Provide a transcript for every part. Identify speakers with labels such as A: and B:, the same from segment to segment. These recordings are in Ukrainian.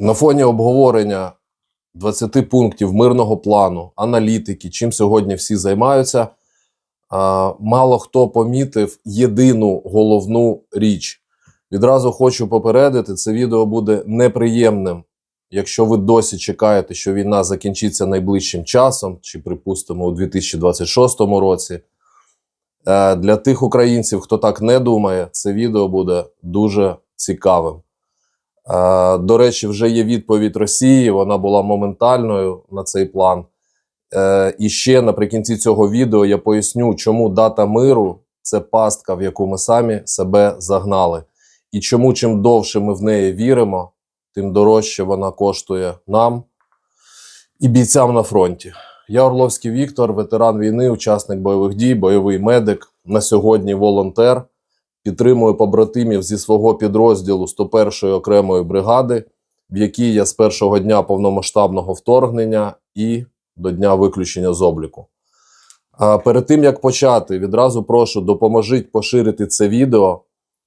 A: На фоні обговорення 20 пунктів мирного плану, аналітики, чим сьогодні всі займаються, мало хто помітив єдину головну річ. Відразу хочу попередити, це відео буде неприємним. Якщо ви досі чекаєте, що війна закінчиться найближчим часом, чи, припустимо, у 2026 році, е, для тих українців, хто так не думає, це відео буде дуже цікавим. Е, До речі, вже є відповідь Росії, вона була моментальною на цей план. Е, І ще наприкінці цього відео я поясню, чому дата миру це пастка, в яку ми самі себе загнали. І чому чим довше ми в неї віримо, тим дорожче вона коштує нам і бійцям на фронті. Я Орловський Віктор, ветеран війни, учасник бойових дій, бойовий медик. На сьогодні волонтер. Підтримую побратимів зі свого підрозділу 101-ї окремої бригади, в якій я з першого дня повномасштабного вторгнення і до дня виключення з обліку. А перед тим як почати, відразу прошу допоможіть поширити це відео.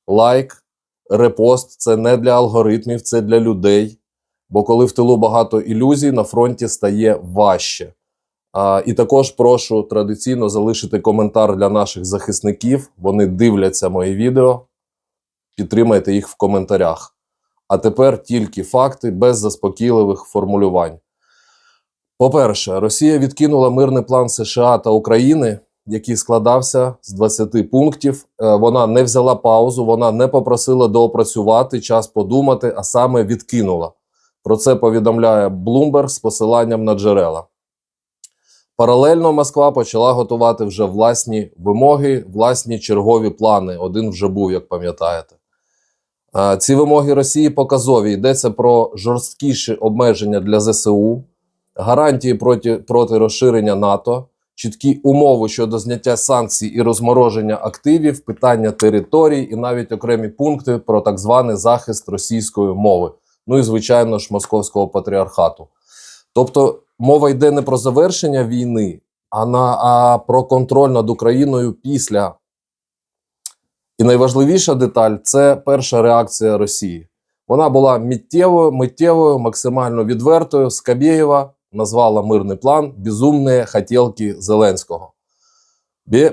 A: Лайк, репост це не для алгоритмів, це для людей. Бо коли в тилу багато ілюзій, на фронті стає важче. А, і також прошу традиційно залишити коментар для наших захисників. Вони дивляться мої відео. Підтримайте їх в коментарях. А тепер тільки факти без заспокійливих формулювань. По-перше, Росія відкинула мирний план США та України, який складався з 20 пунктів. Е, Вона не взяла паузу, вона не попросила доопрацювати, час подумати, а саме відкинула. Про це повідомляє Bloomberg з посиланням на джерела. Паралельно Москва почала готувати вже власні вимоги, власні чергові плани. Один вже був, як пам'ятаєте. Е, Ці вимоги Росії показові. Йдеться про жорсткіші обмеження для ЗСУ, гарантії проти, проти розширення НАТО, чіткі умови щодо зняття санкцій і розмороження активів, питання територій і навіть окремі пункти про так званий захист російської мови. Ну і звичайно ж московського патріархату. Тобто мова йде не про завершення війни, а, на, а про контроль над Україною після. І найважливіша деталь це перша реакція Росії. Вона була миттєвою, миттєвою, максимально відвертою. Скабєєва назвала мирний план безумні хотілки Зеленського.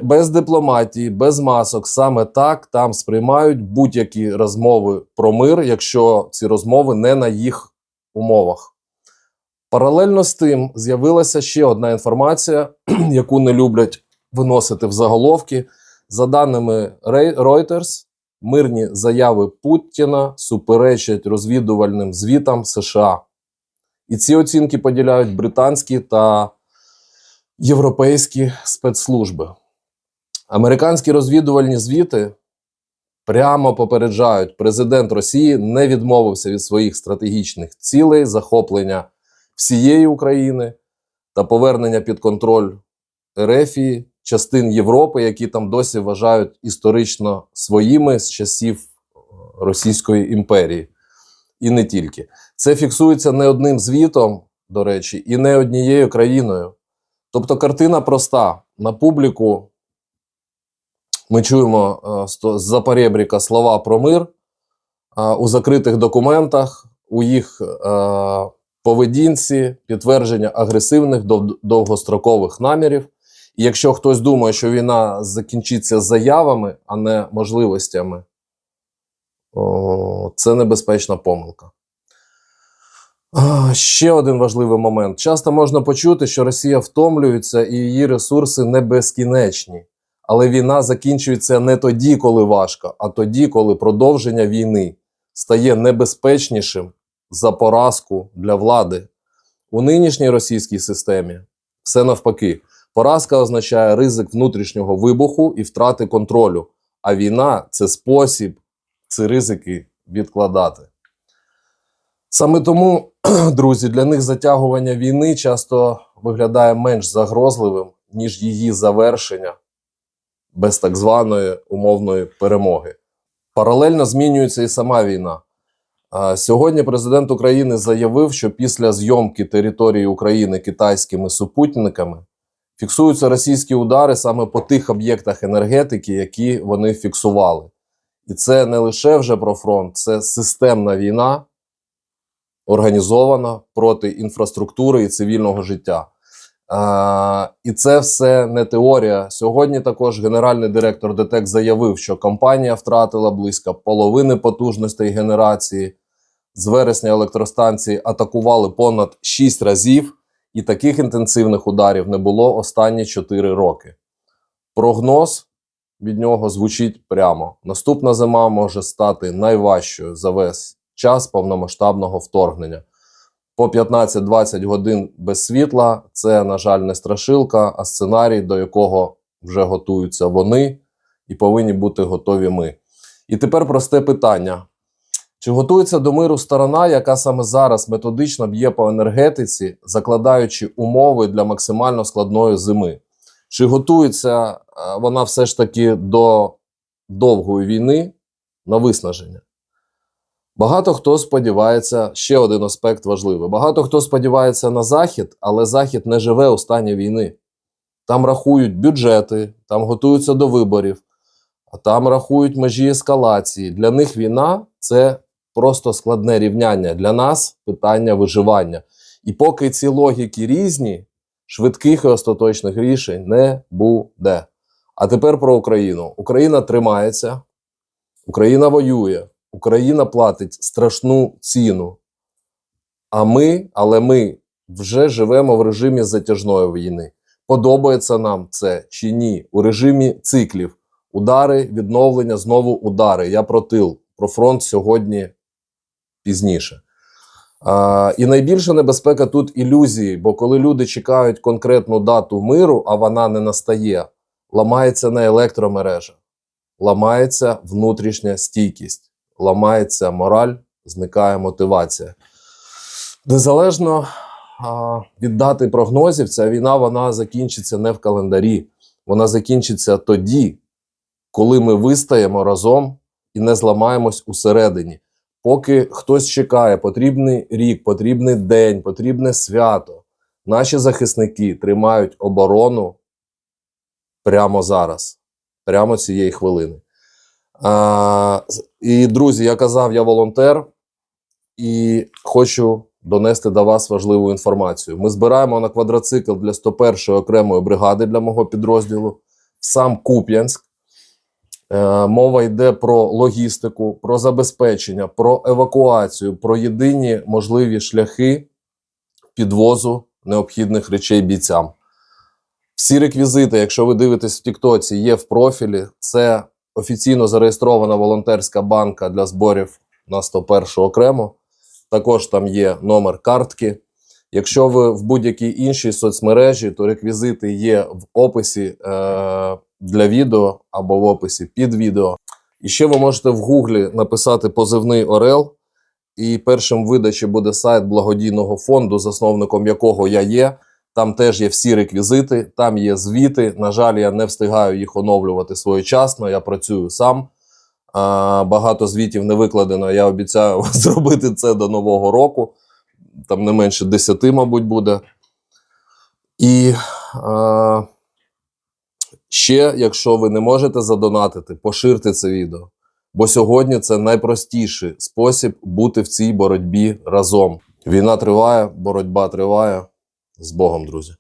A: Без дипломатії, без масок, саме так там сприймають будь-які розмови про мир, якщо ці розмови не на їх умовах. Паралельно з тим з'явилася ще одна інформація, яку не люблять виносити в заголовки. За даними Reuters, мирні заяви Путіна суперечать розвідувальним звітам США. І ці оцінки поділяють британські та європейські спецслужби. Американські розвідувальні звіти прямо попереджають, президент Росії не відмовився від своїх стратегічних цілей захоплення всієї України та повернення під контроль Ерефії, частин Європи, які там досі вважають історично своїми з часів е, Російської імперії. І не тільки. Це фіксується не одним звітом, до речі, і не однією країною. Тобто картина проста. На публіку ми чуємо е, з з-за перебріка слова про мир у закритих документах, у їх е, поведінці, підтвердження агресивних довгострокових намірів. І якщо хтось думає, що війна закінчиться заявами, а не можливостями, це небезпечна помилка. Ще один важливий момент. Часто можна почути, що Росія втомлюється і її ресурси не безкінечні. Але війна закінчується не тоді, коли важко, а тоді, коли продовження війни стає небезпечнішим за поразку для влади. У нинішній російській системі все навпаки. Поразка означає ризик внутрішнього вибуху і втрати контролю. А війна це спосіб ці ризики відкладати. Саме тому, друзі, для них затягування війни часто виглядає менш загрозливим, ніж її завершення без так званої умовної перемоги. Паралельно змінюється і сама війна. Сьогодні президент України заявив, що після зйомки території України китайськими супутниками фіксуються російські удари саме по тих об'єктах енергетики, які вони фіксували. І це не лише вже про фронт, це системна війна, організована проти інфраструктури і цивільного життя. Е, і це все не теорія. Сьогодні також генеральний директор ДТЕК заявив, що компанія втратила близько половини потужностей генерації. З вересня електростанції атакували понад 6 разів, і таких інтенсивних ударів не було останні 4 роки. Прогноз від нього звучить прямо: наступна зима може стати найважчою за весь час повномасштабного вторгнення. По 15-20 годин без світла це, на жаль, не страшилка, а сценарій, до якого вже готуються вони, і повинні бути готові ми. І тепер просте питання: чи готується до миру сторона, яка саме зараз методично б'є по енергетиці, закладаючи умови для максимально складної зими? Чи готується е, вона все ж таки до довгої війни на виснаження? Багато хто сподівається, ще один аспект важливий. Багато хто сподівається на Захід, але Захід не живе у стані війни. Там рахують бюджети, там готуються до виборів, а там рахують межі ескалації. Для них війна це просто складне рівняння. Для нас питання виживання. І поки ці логіки різні, швидких і остаточних рішень не буде. А тепер про Україну. Україна тримається, Україна воює, Україна платить страшну ціну. А ми, але ми вже живемо в режимі затяжної війни. Подобається нам це чи ні? У режимі циклів. Удари, відновлення, знову удари. Я про тил, про фронт сьогодні пізніше. А, і найбільша небезпека тут ілюзії, бо коли люди чекають конкретну дату миру, а вона не настає, ламається не електромережа, ламається внутрішня стійкість, ламається мораль, зникає мотивація. Незалежно а, від дати прогнозів, ця війна вона закінчиться не в календарі, вона закінчиться тоді, коли ми вистаємо разом і не зламаємось усередині. Поки хтось чекає, потрібний рік, потрібний день, потрібне свято. Наші захисники тримають оборону прямо зараз, прямо цієї хвилини. А, і, друзі, я казав, я волонтер і хочу донести до вас важливу інформацію. Ми збираємо на квадроцикл для 101-ї окремої бригади для мого підрозділу сам Куп'янськ. Е, Мова йде про логістику, про забезпечення, про евакуацію, про єдині можливі шляхи підвозу необхідних речей бійцям. Всі реквізити, якщо ви дивитесь в Тіктоці, є в профілі. Це офіційно зареєстрована волонтерська банка для зборів на 101 окремо. Також там є номер картки. Якщо ви в будь-якій іншій соцмережі, то реквізити є в описі е, для відео або в описі під відео. І ще ви можете в Гуглі написати позивний Орел, і першим видачі буде сайт благодійного фонду, засновником якого я є. Там теж є всі реквізити, там є звіти. На жаль, я не встигаю їх оновлювати своєчасно. Я працюю сам. А, багато звітів не викладено. Я обіцяю зробити це до нового року. Там не менше 10, мабуть, буде. І а, ще, якщо ви не можете задонатити, поширте це відео. Бо сьогодні це найпростіший спосіб бути в цій боротьбі разом. Війна триває, боротьба триває. З Богом, друзі.